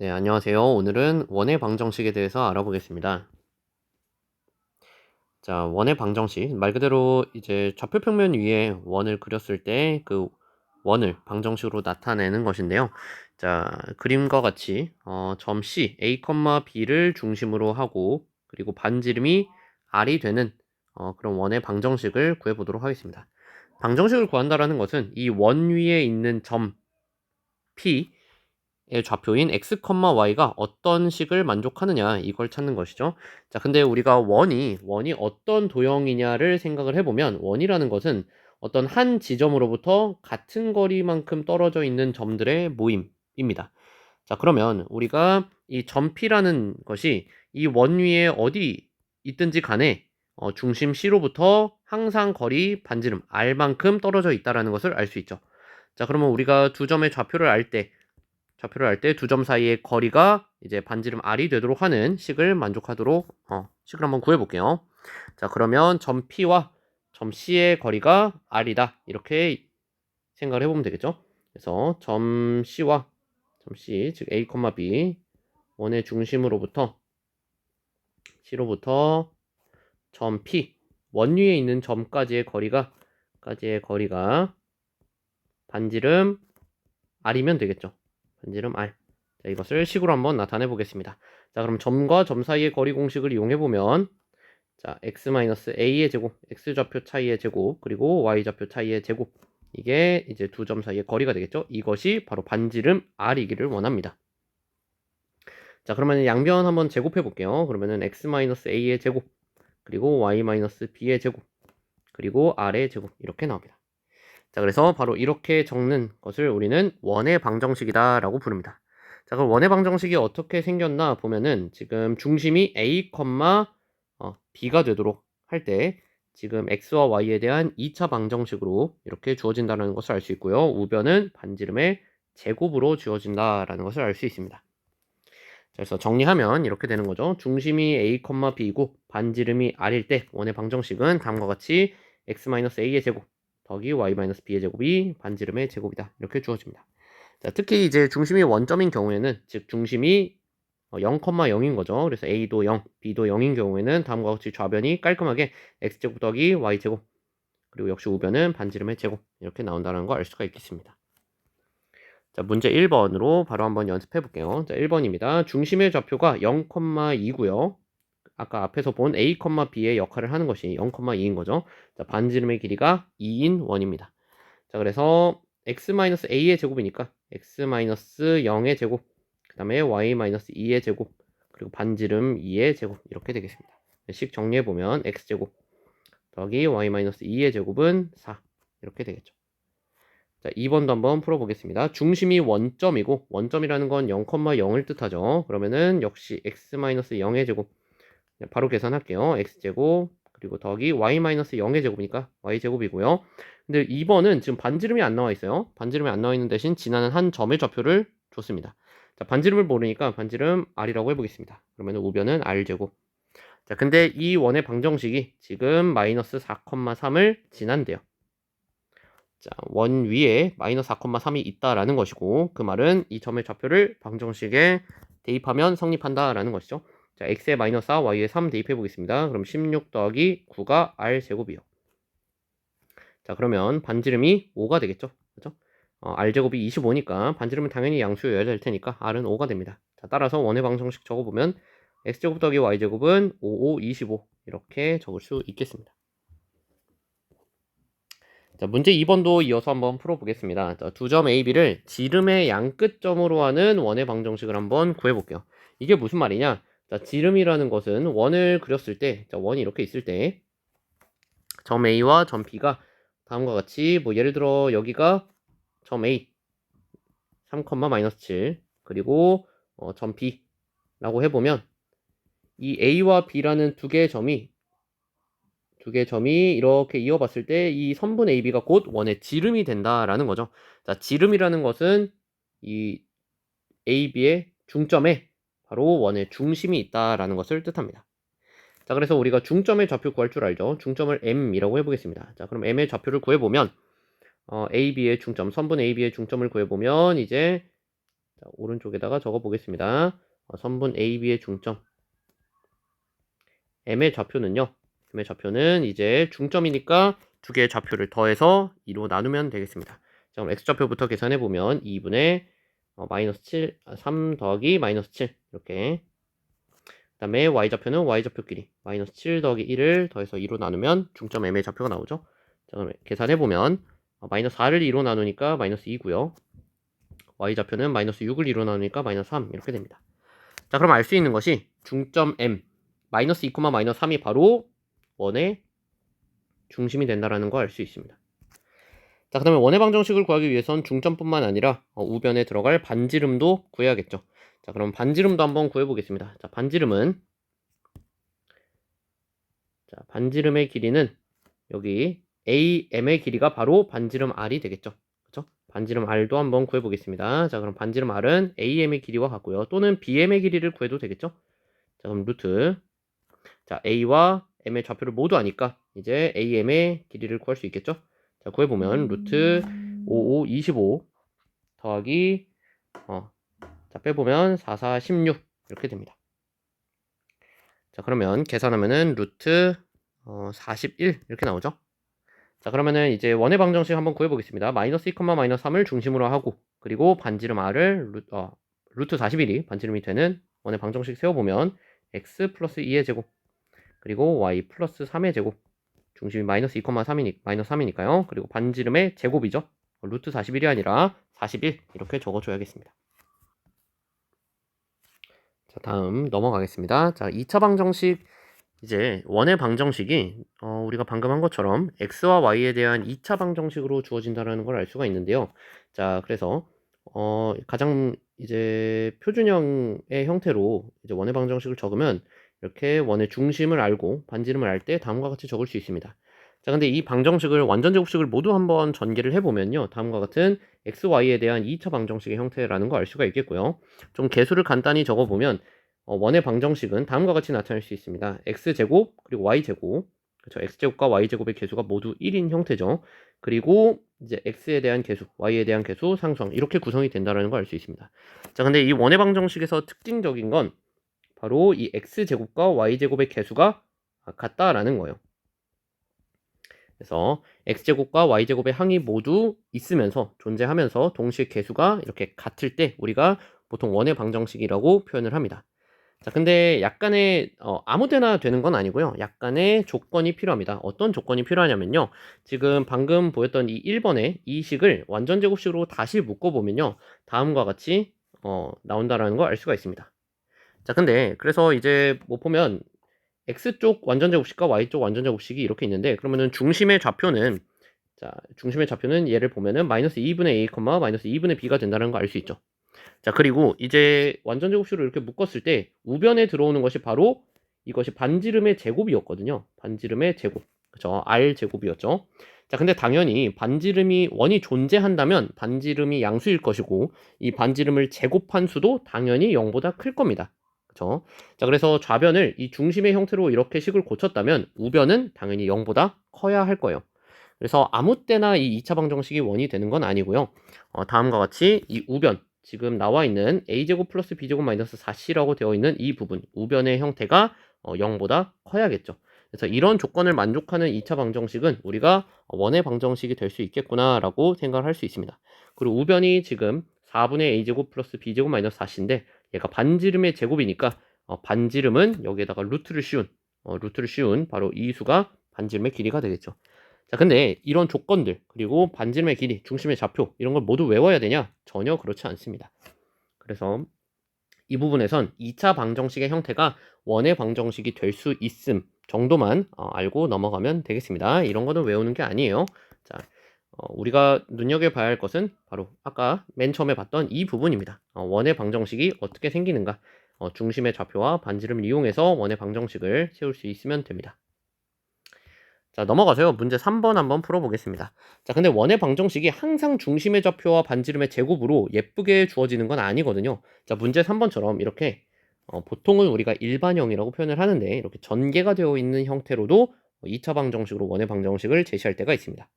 네, 안녕하세요. 오늘은 원의 방정식에 대해서 알아보겠습니다. 자, 원의 방정식. 말 그대로 이제 좌표 평면 위에 원을 그렸을 때 그 원을 방정식으로 나타내는 것인데요. 자, 그림과 같이 어, 점 C, A, B를 중심으로 하고 그리고 반지름이 R이 되는 어, 그런 원의 방정식을 구해보도록 하겠습니다. 방정식을 구한다라는 것은 이 원 위에 있는 점 P, 의 좌표인 x, y가 어떤 식을 만족하느냐 이걸 찾는 것이죠. 자, 근데 우리가 원이 원이 어떤 도형이냐를 생각을 해보면 원이라는 것은 어떤 한 지점으로부터 같은 거리만큼 떨어져 있는 점들의 모임입니다. 자, 그러면 우리가 이 점P라는 것이 이 원 위에 어디 있든지 간에 어, 중심 C로부터 항상 거리 반지름 R만큼 떨어져 있다라는 것을 알 수 있죠. 자, 그러면 우리가 두 점의 좌표를 알때 좌표를 할 때 두 점 사이의 거리가 이제 반지름 r이 되도록 하는 식을 만족하도록 어, 식을 한번 구해볼게요. 자 그러면 점 P와 점 C의 거리가 r이다 이렇게 생각을 해보면 되겠죠. 그래서 점 C와 점 C 즉 A, B 원의 중심으로부터 C로부터 점 P 원 위에 있는 점까지의 거리가 까지의 거리가 반지름 r이면 되겠죠. 반지름 r. 자, 이것을 식으로 한번 나타내 보겠습니다. 자, 그럼 점과 점 사이의 거리 공식을 이용해 보면 자, x-a의 제곱, x 좌표 차이의 제곱, 그리고 y 좌표 차이의 제곱. 이게 이제 두 점 사이의 거리가 되겠죠? 이것이 바로 반지름 r이기를 원합니다. 자, 그러면 양변 한번 제곱해 볼게요. 그러면은 x-a의 제곱, 그리고 y-b의 제곱, 그리고 r의 제곱 이렇게 나옵니다. 자, 그래서 바로 이렇게 적는 것을 우리는 원의 방정식이다 라고 부릅니다. 자, 그럼 원의 방정식이 어떻게 생겼나 보면은 지금 중심이 A, 어, B가 되도록 할 때 지금 X와 Y에 대한 2차 방정식으로 이렇게 주어진다는 것을 알 수 있고요. 우변은 반지름의 제곱으로 주어진다라는 것을 알 수 있습니다. 자, 그래서 정리하면 이렇게 되는 거죠. 중심이 A, B이고 반지름이 R일 때 원의 방정식은 다음과 같이 X-A의 제곱 더하기 y-b의 제곱이 반지름의 제곱이다. 이렇게 주어집니다. 자, 특히 이제 중심이 원점인 경우에는 즉 중심이 0,0인 어, 거죠. 그래서 a도 0, b도 0인 경우에는 다음과 같이 좌변이 깔끔하게 x제곱 더하기 y제곱 그리고 역시 우변은 반지름의 제곱 이렇게 나온다는 거알 수가 있겠습니다. 자, 문제 1번으로 바로 한번 연습해 볼게요. 자, 1번입니다. 중심의 좌표가 0,2고요. 아까 앞에서 본 A, B의 역할을 하는 것이 0,2인 거죠. 자, 반지름의 길이가 2인 원입니다. 자, 그래서 x-a의 제곱이니까 x-0의 제곱, 그 다음에 y-2의 제곱, 그리고 반지름 2의 제곱 이렇게 되겠습니다. 식 정리해보면 x제곱 더하기 y-2의 제곱은 4 이렇게 되겠죠. 자, 2번도 한번 풀어보겠습니다. 중심이 원점이고 원점이라는 건 0,0을 뜻하죠. 그러면은 역시 x-0의 제곱 바로 계산할게요. x제곱 그리고 더하기 y-0의 제곱이니까 y제곱이고요. 근데 2번은 지금 반지름이 안 나와 있어요. 반지름이 안 나와 있는 대신 지나는 한 점의 좌표를 줬습니다. 자, 반지름을 모르니까 반지름 r이라고 해보겠습니다. 그러면 우변은 r제곱. 자, 근데 이 원의 방정식이 지금 마이너스 4,3을 지난대요. 자, 원 위에 마이너스 4,3이 있다라는 것이고 그 말은 이 점의 좌표를 방정식에 대입하면 성립한다라는 것이죠. 자, x에 마이너스 4, y에 3 대입해 보겠습니다. 그럼 16 더하기 9가 r 제곱이요. 자, 그러면 반지름이 5가 되겠죠. 그죠? 어, r 제곱이 25니까 반지름은 당연히 양수여야 될 테니까 r은 5가 됩니다. 자, 따라서 원의 방정식 적어 보면 x제곱 더하기 y제곱은 5, 5, 25 이렇게 적을 수 있겠습니다. 자, 문제 2번도 이어서 한번 풀어보겠습니다. 자, 두 점 AB를 지름의 양끝점으로 하는 원의 방정식을 한번 구해볼게요. 이게 무슨 말이냐? 자, 지름이라는 것은 원을 그렸을 때, 자, 원이 이렇게 있을 때, 점 A와 점 B가 다음과 같이, 뭐, 예를 들어, 여기가 점 A, 3, 마이너스 7, 그리고, 어, 점 B라고 해보면, 이 A와 B라는 두 개의 점이, 두 개의 점이 이렇게 이어봤을 때, 이 선분 AB가 곧 원의 지름이 된다라는 거죠. 자, 지름이라는 것은 이 AB의 중점에 바로 원의 중심이 있다라는 것을 뜻합니다. 자, 그래서 우리가 중점의 좌표 구할 줄 알죠. 중점을 m이라고 해보겠습니다. 자, 그럼 m의 좌표를 구해보면 어, AB의 중점, 선분 AB의 중점을 구해보면 이제 자, 오른쪽에다가 적어 보겠습니다. 어, 선분 AB의 중점. M의 좌표는요. M의 좌표는 이제 중점이니까 두 개의 좌표를 더해서 2로 나누면 되겠습니다. 자, 그럼 X좌표부터 계산해 보면 2분의 어, 마이너스 7, 아, 3 더하기 마이너스 7 이렇게 그 다음에 Y좌표는 Y좌표끼리 마이너스 7 더하기 1을 더해서 2로 나누면 중점 M의 좌표가 나오죠. 자, 그럼 계산해 보면 어, 마이너스 4를 2로 나누니까 마이너스 2고요. Y좌표는 마이너스 6을 2로 나누니까 마이너스 3 이렇게 됩니다. 자, 그럼 알 수 있는 것이 중점 M 마이너스 2, 마이너스 3이 바로 원의 중심이 된다라는 거 알 수 있습니다. 자, 그 다음에 원의 방정식을 구하기 위해선 중점뿐만 아니라 어, 우변에 들어갈 반지름도 구해야겠죠. 자, 그럼 반지름도 한번 구해보겠습니다. 자, 반지름은 자, 반지름의 길이는 여기 AM의 길이가 바로 반지름 R이 되겠죠. 그렇죠? 반지름 R도 한번 구해보겠습니다. 자, 그럼 반지름 R은 AM의 길이와 같고요. 또는 BM의 길이를 구해도 되겠죠. 자, 그럼 루트 자, A와 M의 좌표를 모두 아니까 이제 AM의 길이를 구할 수 있겠죠? 자, 구해보면 루트 55, 25 더하기 어, 자, 빼보면 4, 4, 16 이렇게 됩니다. 자, 그러면 계산하면은 루트 어, 41 이렇게 나오죠? 자, 그러면은 이제 원의 방정식 한번 구해보겠습니다. 마이너스 2, 마이너스 3을 중심으로 하고 그리고 반지름 r을 루, 어, 루트 41이 반지름이 되는 원의 방정식 세워보면 x 플러스 2의 제곱 그리고 y 플러스 3의 제곱 중심이 마이너스 2,3이니 마이너스 3이니까요. 그리고 반지름의 제곱이죠. 루트 41이 아니라 41 이렇게 적어줘야겠습니다. 자 다음 넘어가겠습니다. 자 2차 방정식 이제 원의 방정식이 어, 우리가 방금 한 것처럼 x와 y에 대한 2차 방정식으로 주어진다는 걸 알 수가 있는데요. 자 그래서 어, 가장 이제 표준형의 형태로 이제 원의 방정식을 적으면 이렇게 원의 중심을 알고 반지름을 알 때 다음과 같이 적을 수 있습니다. 자, 근데 이 방정식을 완전 제곱식을 모두 한번 전개를 해보면요. 다음과 같은 x, y에 대한 2차 방정식의 형태라는 거 알 수가 있겠고요. 좀 개수를 간단히 적어보면 어, 원의 방정식은 다음과 같이 나타날 수 있습니다. x제곱 그리고 y제곱 그렇죠. x제곱과 y제곱의 개수가 모두 1인 형태죠. 그리고 이제 x에 대한 개수, y에 대한 개수, 상수항 이렇게 구성이 된다는 걸 알 수 있습니다. 자, 근데 이 원의 방정식에서 특징적인 건 바로 이 x제곱과 y제곱의 개수가 같다라는 거예요. 그래서 x제곱과 y제곱의 항이 모두 있으면서 존재하면서 동시에 개수가 이렇게 같을 때 우리가 보통 원의 방정식이라고 표현을 합니다. 자, 근데 약간의 어, 아무 데나 되는 건 아니고요. 약간의 조건이 필요합니다. 어떤 조건이 필요하냐면요. 지금 방금 보였던 이 1번의 이 식을 완전 제곱식으로 다시 묶어 보면요. 다음과 같이 어, 나온다라는 걸 알 수가 있습니다. 자, 근데 그래서 이제 뭐 보면 x쪽 완전 제곱식과 y쪽 완전 제곱식이 이렇게 있는데 그러면은 중심의 좌표는 자, 중심의 좌표는 얘를 보면은 마이너스 2분의 a, 마이너스 2분의 b가 된다는 걸알수 있죠. 자, 그리고 이제 완전 제곱식으로 이렇게 묶었을 때 우변에 들어오는 것이 바로 이것이 반지름의 제곱이었거든요. 반지름의 제곱. 그죠? r 제곱이었죠. 자, 근데 당연히 반지름이 원이 존재한다면 반지름이 양수일 것이고 이 반지름을 제곱한 수도 당연히 0보다 클 겁니다. 그쵸? 자, 그래서 좌변을 이 중심의 형태로 이렇게 식을 고쳤다면 우변은 당연히 0보다 커야 할 거예요. 그래서 아무 때나 이 2차 방정식이 원이 되는 건 아니고요. 어, 다음과 같이 이 우변, 지금 나와 있는 a제곱 플러스 b제곱 마이너스 4c라고 되어 있는 이 부분, 우변의 형태가 어, 0보다 커야겠죠. 그래서 이런 조건을 만족하는 2차 방정식은 우리가 원의 방정식이 될 수 있겠구나라고 생각을 할 수 있습니다. 그리고 우변이 지금 4분의 a제곱 플러스 b제곱 마이너스 4c인데 얘가 반지름의 제곱이니까 어, 반지름은 여기에다가 루트를 씌운 어, 루트를 씌운 바로 이 수가 반지름의 길이가 되겠죠. 자, 근데 이런 조건들 그리고 반지름의 길이, 중심의 좌표 이런 걸 모두 외워야 되냐? 전혀 그렇지 않습니다. 그래서 이 부분에선 2차 방정식의 형태가 원의 방정식이 될 수 있음 정도만 어, 알고 넘어가면 되겠습니다. 이런 거는 외우는 게 아니에요. 자, 어, 우리가 눈여겨봐야 할 것은 바로 아까 맨 처음에 봤던 이 부분입니다. 어, 원의 방정식이 어떻게 생기는가? 어, 중심의 좌표와 반지름을 이용해서 원의 방정식을 세울 수 있으면 됩니다. 자 넘어가서요. 문제 3번 한번 풀어보겠습니다. 자 근데 원의 방정식이 항상 중심의 좌표와 반지름의 제곱으로 예쁘게 주어지는 건 아니거든요. 자 문제 3번처럼 이렇게 어, 보통은 우리가 일반형이라고 표현을 하는데 이렇게 전개가 되어 있는 형태로도 2차 방정식으로 원의 방정식을 제시할 때가 있습니다.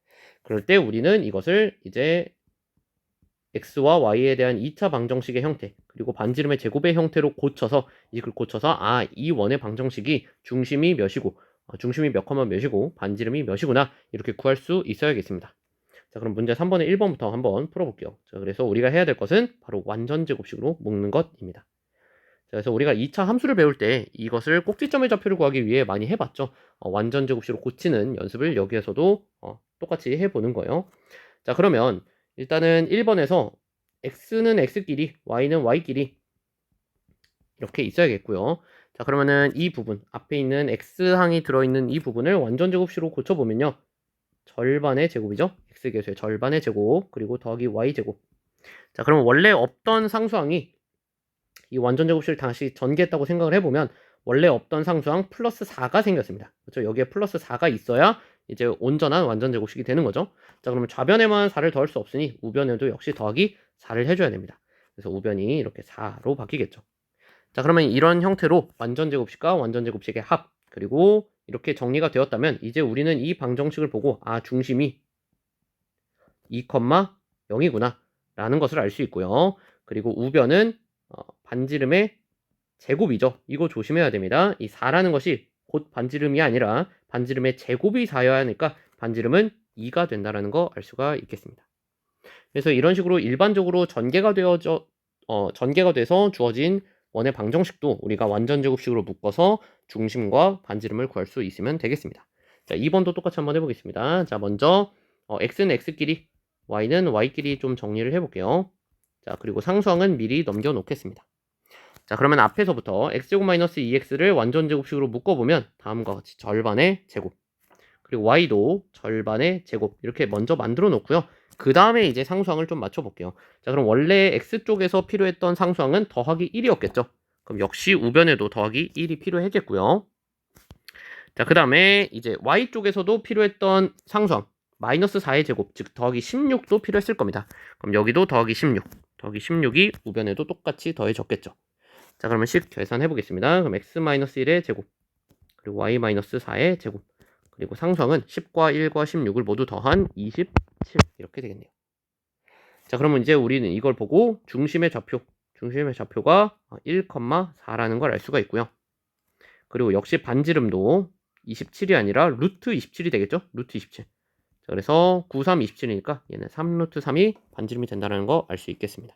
그럴 때 우리는 이것을 이제 x와 y에 대한 2차 방정식의 형태 그리고 반지름의 제곱의 형태로 고쳐서 이걸 고쳐서 아 이 원의 방정식이 중심이 몇이고 어, 중심이 몇 컴마 몇이고 반지름이 몇이구나 이렇게 구할 수 있어야겠습니다. 자 그럼 문제 3번의 1번부터 한번 풀어볼게요. 자 그래서 우리가 해야 될 것은 바로 완전 제곱식으로 묶는 것입니다. 자, 그래서 우리가 2차 함수를 배울 때 이것을 꼭지점의 좌표를 구하기 위해 많이 해봤죠. 어, 완전 제곱식으로 고치는 연습을 여기에서도 어, 똑같이 해보는 거예요. 자 그러면 일단은 1번에서 x는 x끼리, y는 y끼리 이렇게 있어야겠고요. 자 그러면은 이 부분 앞에 있는 x항이 들어있는 이 부분을 완전 제곱식으로 고쳐보면요. 절반의 제곱이죠. x계수의 절반의 제곱 그리고 더하기 y제곱 자 그러면 원래 없던 상수항이 이 완전 제곱식을 다시 전개했다고 생각을 해보면 원래 없던 상수항 플러스 4가 생겼습니다. 그렇죠? 여기에 플러스 4가 있어야 이제 온전한 완전 제곱식이 되는 거죠. 자 그러면 좌변에만 4를 더할 수 없으니 우변에도 역시 더하기 4를 해줘야 됩니다. 그래서 우변이 이렇게 4로 바뀌겠죠. 자 그러면 이런 형태로 완전 제곱식과 완전 제곱식의 합 그리고 이렇게 정리가 되었다면 이제 우리는 이 방정식을 보고 아 중심이 2,0이구나 라는 것을 알 수 있고요. 그리고 우변은 어, 반지름의 제곱이죠. 이거 조심해야 됩니다. 이 4라는 것이 곧 반지름이 아니라 반지름의 제곱이 4여야 하니까 반지름은 2가 된다라는 거 알 수가 있겠습니다. 그래서 이런 식으로 일반적으로 전개가 되어져 어, 전개가 돼서 주어진 원의 방정식도 우리가 완전 제곱식으로 묶어서 중심과 반지름을 구할 수 있으면 되겠습니다. 자, 2번도 똑같이 한번 해보겠습니다. 자, 먼저 어, x는 x끼리, y는 y끼리 좀 정리를 해볼게요. 자, 그리고 상수항은 미리 넘겨놓겠습니다. 자, 그러면 앞에서부터 x제곱 마이너스 2x를 완전 제곱식으로 묶어보면 다음과 같이 절반의 제곱 그리고 y도 절반의 제곱 이렇게 먼저 만들어 놓고요. 그 다음에 이제 상수항을 좀 맞춰볼게요. 자, 그럼 원래 x 쪽에서 필요했던 상수항은 더하기 1이었겠죠? 그럼 역시 우변에도 더하기 1이 필요했겠고요. 자, 그 다음에 이제 y 쪽에서도 필요했던 상수항 마이너스 4의 제곱, 즉 더하기 16도 필요했을 겁니다. 그럼 여기도 더하기 16, 더하기 16이 우변에도 똑같이 더해졌겠죠. 자, 그러면 식 계산해 보겠습니다. 그럼 x-1의 제곱, 그리고 y-4의 제곱, 그리고 상수항은 10과 1과 16을 모두 더한 27 이렇게 되겠네요. 자, 그러면 이제 우리는 이걸 보고 중심의 좌표, 중심의 좌표가 1,4라는 걸 알 수가 있고요. 그리고 역시 반지름도 27이 아니라 루트 27이 되겠죠? 루트 27. 자, 그래서 9, 3, 27이니까 얘는 3루트 3이 반지름이 된다는 거 알 수 있겠습니다.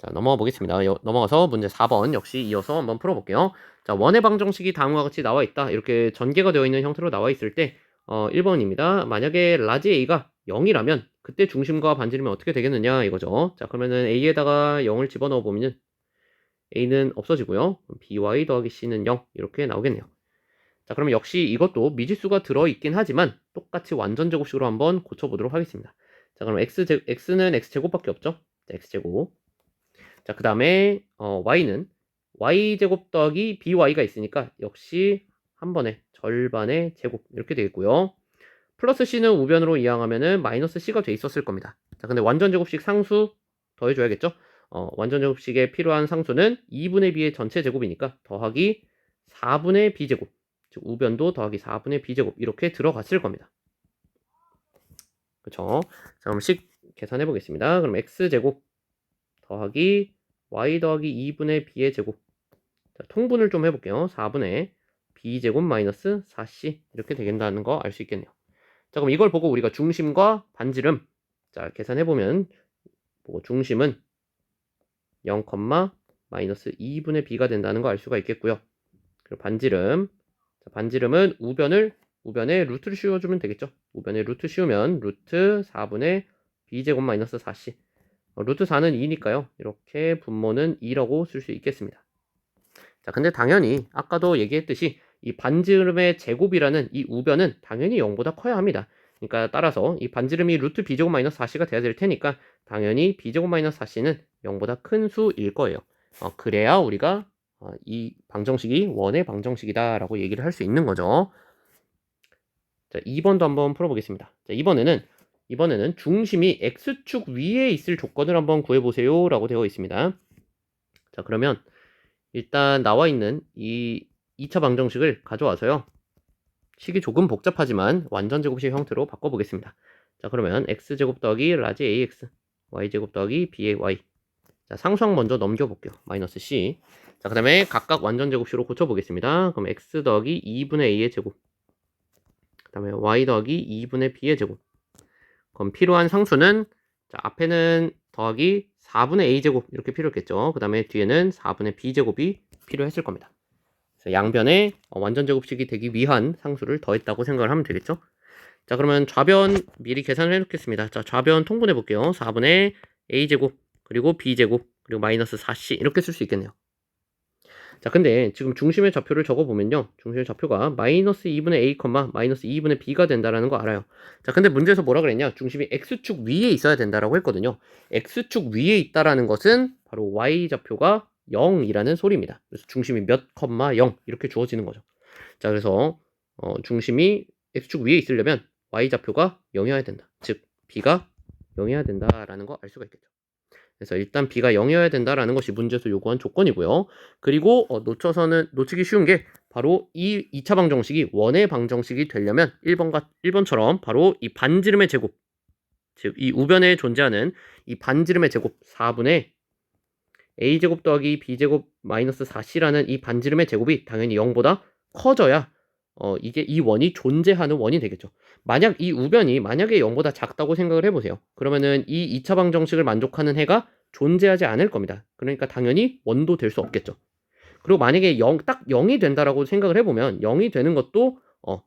자, 넘어가 보겠습니다. 여, 넘어가서 문제 4번 역시 이어서 한번 풀어볼게요. 자, 원의 방정식이 다음과 같이 나와 있다. 이렇게 전개가 되어 있는 형태로 나와 있을 때 어, 1번입니다. 만약에 라지 A가 0이라면 그때 중심과 반지름이 어떻게 되겠느냐 이거죠. 자, 그러면은 A에다가 0을 집어넣어 보면 A는 없어지고요. BY 더하기 C는 0 이렇게 나오겠네요. 자, 그러면 역시 이것도 미지수가 들어있긴 하지만 똑같이 완전 제곱식으로 한번 고쳐보도록 하겠습니다. 자, 그럼 X 제, X는 X제곱밖에 없죠? 자, X제곱. 자, 그 다음에 어, Y는 Y제곱 더하기 BY가 있으니까 역시 한 번에 절반의 제곱 이렇게 되겠고요. 플러스 C는 우변으로 이항하면은 마이너스 C가 돼 있었을 겁니다. 자, 근데 완전 제곱식 상수 더해줘야겠죠? 어, 완전 제곱식에 필요한 상수는 2분의 B의 전체 제곱이니까 더하기 4분의 B제곱 즉 우변도 더하기 4분의 B제곱 이렇게 들어갔을 겁니다. 그쵸? 자, 그럼 식 계산해 보겠습니다. 그럼 X제곱 더하기 Y 더하기 2분의 B의 제곱 자, 통분을 좀 해볼게요. 4분의 B제곱 마이너스 4C 이렇게 되겠다는 거 알 수 있겠네요. 자 그럼 이걸 보고 우리가 중심과 반지름 자 계산해보면 뭐 중심은 0, 마이너스 2분의 B가 된다는 거 알 수가 있겠고요. 그리고 반지름 자, 반지름은 우변을 우변에 루트를 씌워주면 되겠죠. 우변에 루트 씌우면 루트 4분의 b제곱 마이너스 4c 어, 루트 4는 2니까요. 이렇게 분모는 2라고 쓸 수 있겠습니다. 자, 근데 당연히 아까도 얘기했듯이 이 반지름의 제곱이라는 이 우변은 당연히 0보다 커야 합니다. 그러니까 따라서 이 반지름이 루트 b제곱 마이너스 4c가 돼야 될 테니까 당연히 b제곱 마이너스 4c는 0보다 큰 수일 거예요. 어, 그래야 우리가 어, 이 방정식이 원의 방정식이다라고 얘기를 할 수 있는 거죠. 자, 2번도 한번 풀어보겠습니다. 자, 이번에는 이번에는 중심이 x축 위에 있을 조건을 한번 구해보세요 라고 되어 있습니다. 자, 그러면 일단 나와 있는 이 2차 방정식을 가져와서요. 식이 조금 복잡하지만 완전 제곱식 형태로 바꿔보겠습니다. 자, 그러면 x제곱 더하기 라지 ax, y제곱 더하기 b의 y. 자, 상수항 먼저 넘겨볼게요. 마이너스 c. 자, 그 다음에 각각 완전제곱식으로 고쳐보겠습니다. 그럼 x 더하기 2분의 a의 제곱. 그 다음에 y 더하기 2분의 b의 제곱. 그럼 필요한 상수는 자, 앞에는 더하기 4분의 a제곱 이렇게 필요했겠죠. 그 다음에 뒤에는 4분의 b제곱이 필요했을 겁니다. 그래서 양변에 어, 완전제곱식이 되기 위한 상수를 더했다고 생각을 하면 되겠죠. 자 그러면 좌변 미리 계산을 해놓겠습니다. 자 좌변 통분해 볼게요. 4분의 a제곱 그리고 b제곱 그리고 마이너스 4c 이렇게 쓸 수 있겠네요. 자 근데 지금 중심의 좌표를 적어보면요. 중심의 좌표가 마이너스 2분의 a, 마이너스 2분의 b가 된다라는 거 알아요. 자 근데 문제에서 뭐라 그랬냐. 중심이 x축 위에 있어야 된다라고 했거든요. x축 위에 있다라는 것은 바로 y좌표가 0이라는 소리입니다. 그래서 중심이 몇 컴마 0 이렇게 주어지는 거죠. 자 그래서 어, 중심이 x축 위에 있으려면 y좌표가 0이어야 된다. 즉 b가 0이어야 된다라는 거 알 수가 있겠죠. 그래서 일단 b가 0이어야 된다라는 것이 문제에서 요구한 조건이고요. 그리고 어, 놓쳐서는 놓치기 쉬운 게 바로 이 2차 방정식이 원의 방정식이 되려면 1번과 1번처럼 바로 이 반지름의 제곱 즉 이 우변에 존재하는 이 반지름의 제곱 4분의 a제곱 더하기 b제곱 마이너스 4c라는 이 반지름의 제곱이 당연히 0보다 커져야 어 이게 이 원이 존재하는 원이 되겠죠. 만약 이 우변이 만약에 0보다 작다고 생각을 해보세요. 그러면은 이 2차 방정식을 만족하는 해가 존재하지 않을 겁니다. 그러니까 당연히 원도 될 수 없겠죠. 그리고 만약에 0, 딱 0이 된다라고 생각을 해보면 0이 되는 것도 어,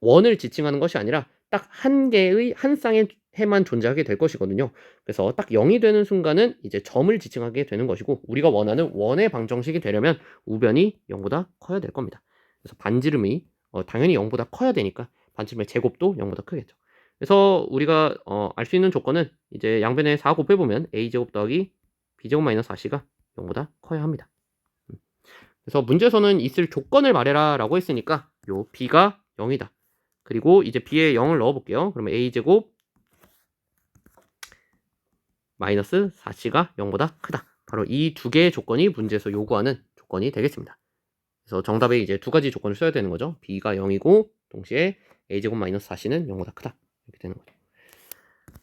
원을 지칭하는 것이 아니라 딱 한 개의 한 쌍의 해만 존재하게 될 것이거든요. 그래서 딱 0이 되는 순간은 이제 점을 지칭하게 되는 것이고 우리가 원하는 원의 방정식이 되려면 우변이 0보다 커야 될 겁니다. 그래서 반지름이 어, 당연히 0보다 커야 되니까 반지름의 제곱도 0보다 크겠죠. 그래서 우리가 어, 알 수 있는 조건은 이제 양변에 4 곱해보면 a제곱 더하기 b제곱 마이너스 4c가 0보다 커야 합니다. 음. 그래서 문제에서는 있을 조건을 말해라 라고 했으니까 요 b가 0이다. 그리고 이제 b에 0을 넣어볼게요. 그러면 a제곱 마이너스 4c가 0보다 크다. 바로 이 두 개의 조건이 문제에서 요구하는 조건이 되겠습니다. 그래서 정답에 이제 두 가지 조건을 써야 되는 거죠. b가 0이고 동시에 a제곱 마이너스 4c는 0보다 크다. 이렇게 되는 거죠.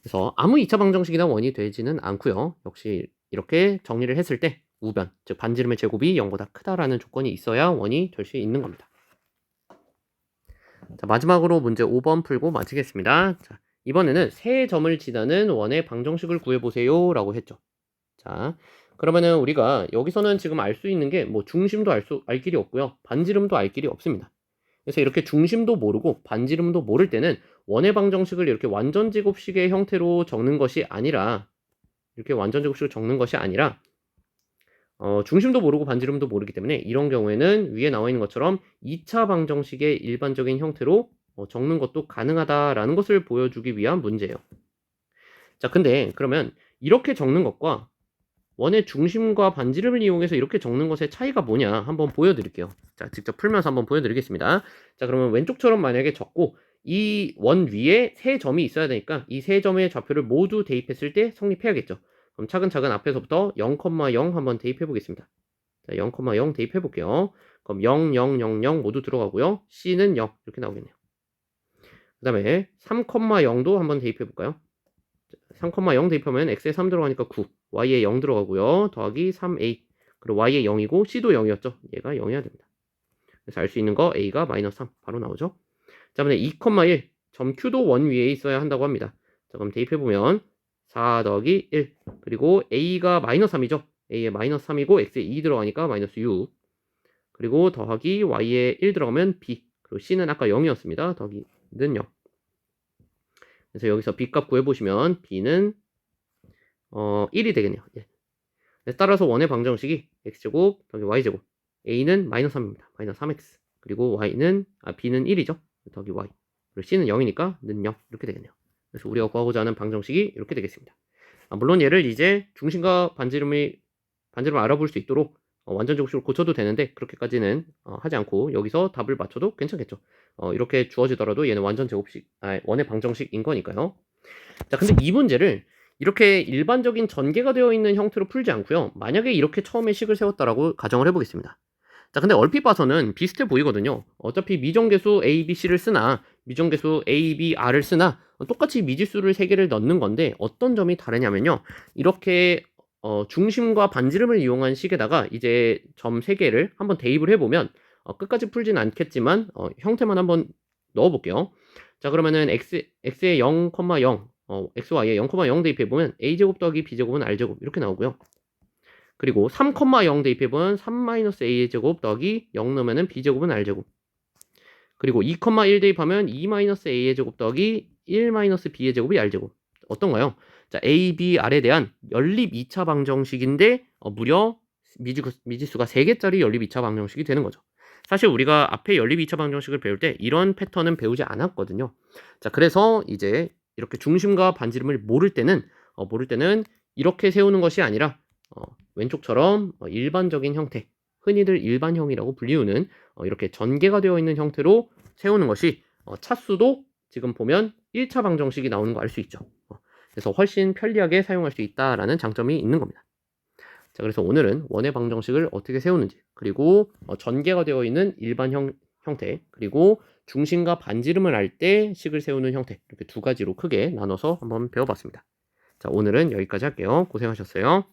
그래서 아무 2차 방정식이나 원이 되지는 않고요. 역시 이렇게 정리를 했을 때 우변, 즉 반지름의 제곱이 0보다 크다라는 조건이 있어야 원이 될 수 있는 겁니다. 자, 마지막으로 문제 5번 풀고 마치겠습니다. 자, 이번에는 세 점을 지나는 원의 방정식을 구해보세요 라고 했죠. 자, 그러면은 우리가 여기서는 지금 알 수 있는 게 뭐 중심도 알 수, 알 길이 없고요. 반지름도 알 길이 없습니다. 그래서 이렇게 중심도 모르고 반지름도 모를 때는 원의 방정식을 이렇게 완전 제곱식의 형태로 적는 것이 아니라 이렇게 완전 제곱식을 적는 것이 아니라 어, 중심도 모르고 반지름도 모르기 때문에 이런 경우에는 위에 나와 있는 것처럼 2차 방정식의 일반적인 형태로 어, 적는 것도 가능하다라는 것을 보여주기 위한 문제예요. 자, 근데 그러면 이렇게 적는 것과 원의 중심과 반지름을 이용해서 이렇게 적는 것의 차이가 뭐냐 한번 보여드릴게요. 자, 직접 풀면서 한번 보여드리겠습니다. 자, 그러면 왼쪽처럼 만약에 적고 이 원 위에 세 점이 있어야 되니까 이 세 점의 좌표를 모두 대입했을 때 성립해야겠죠. 그럼 차근차근 앞에서부터 0,0 한번 대입해 보겠습니다. 자, 0,0 대입해 볼게요. 그럼 0, 0, 0, 0 모두 들어가고요. C는 0 이렇게 나오겠네요. 그 다음에 3,0도 한번 대입해 볼까요? 3,0 대입하면 x에 3 들어가니까 9, y에 0 들어가고요. 더하기 3a. 그리고 y에 0이고 c도 0이었죠. 얘가 0이어야 됩니다. 그래서 알 수 있는 거 a가 마이너스 3 바로 나오죠. 자, 그다음에 2,1 점 q도 원 위에 있어야 한다고 합니다. 자, 그럼 대입해 보면 4 더하기 1 그리고 a가 마이너스 3이죠. a에 마이너스 3이고 x에 2 들어가니까 마이너스 6 그리고 더하기 y에 1 들어가면 b 그리고 c는 아까 0이었습니다. 더하기는 0 그래서 여기서 b 값 구해보시면 b는 어, 1이 되겠네요. 예. 따라서 원의 방정식이 x제곱 더하기 y제곱 a는 마이너스 3입니다. 마이너스 3x 그리고 y는 아 b는 1이죠. 더하기 y 그리고 c는 0이니까 는 0 이렇게 되겠네요. 그래서 우리가 구하고자 하는 방정식이 이렇게 되겠습니다. 아, 물론 얘를 이제 중심과 반지름이 반지름을 알아볼 수 있도록 어, 완전적으로 고쳐도 되는데 그렇게까지는 어, 하지 않고 여기서 답을 맞춰도 괜찮겠죠. 어, 이렇게 주어지더라도 얘는 완전 제곱식, 아, 원의 방정식인 거니까요. 자, 근데 이 문제를 이렇게 일반적인 전개가 되어 있는 형태로 풀지 않고요. 만약에 이렇게 처음에 식을 세웠다라고 가정을 해보겠습니다. 자, 근데 얼핏 봐서는 비슷해 보이거든요. 어차피 미정계수 A, B, C를 쓰나 미정계수 A, B, R을 쓰나 어, 똑같이 미지수를 세 개를 넣는 건데 어떤 점이 다르냐면요. 이렇게 어, 중심과 반지름을 이용한 식에다가 이제 점세 개를 한번 대입을 해보면 어, 끝까지 풀진 않겠지만 어, 형태만 한번 넣어볼게요. 자 그러면은 x x에 0,0 어, xy에 0,0 대입해보면 a제곱 더하기 b제곱은 r제곱 이렇게 나오고요. 그리고 3,0 대입해보면 3-a의 제곱 더하기 0 넣으면은 b제곱은 r제곱 그리고 2,1 대입하면 2-a의 제곱 더하기 1-b의 제곱이 r제곱 어떤가요? 자 a, b, r에 대한 연립 2차 방정식인데 어, 무려 미지수, 미지수가 3개짜리 연립 2차 방정식이 되는 거죠. 사실 우리가 앞에 연립 2차 방정식을 배울 때 이런 패턴은 배우지 않았거든요. 자, 그래서 이제 이렇게 중심과 반지름을 모를 때는 어, 모를 때는 이렇게 세우는 것이 아니라 어, 왼쪽처럼 어, 일반적인 형태, 흔히들 일반형이라고 불리우는 어, 이렇게 전개가 되어 있는 형태로 세우는 것이 어, 차수도 지금 보면 1차 방정식이 나오는 거 알 수 있죠. 어, 그래서 훨씬 편리하게 사용할 수 있다라는 장점이 있는 겁니다. 자, 그래서 오늘은 원의 방정식을 어떻게 세우는지, 그리고 어, 전개가 되어 있는 일반 형 형태, 그리고 중심과 반지름을 알 때 식을 세우는 형태, 이렇게 두 가지로 크게 나눠서 한번 배워봤습니다. 자, 오늘은 여기까지 할게요. 고생하셨어요.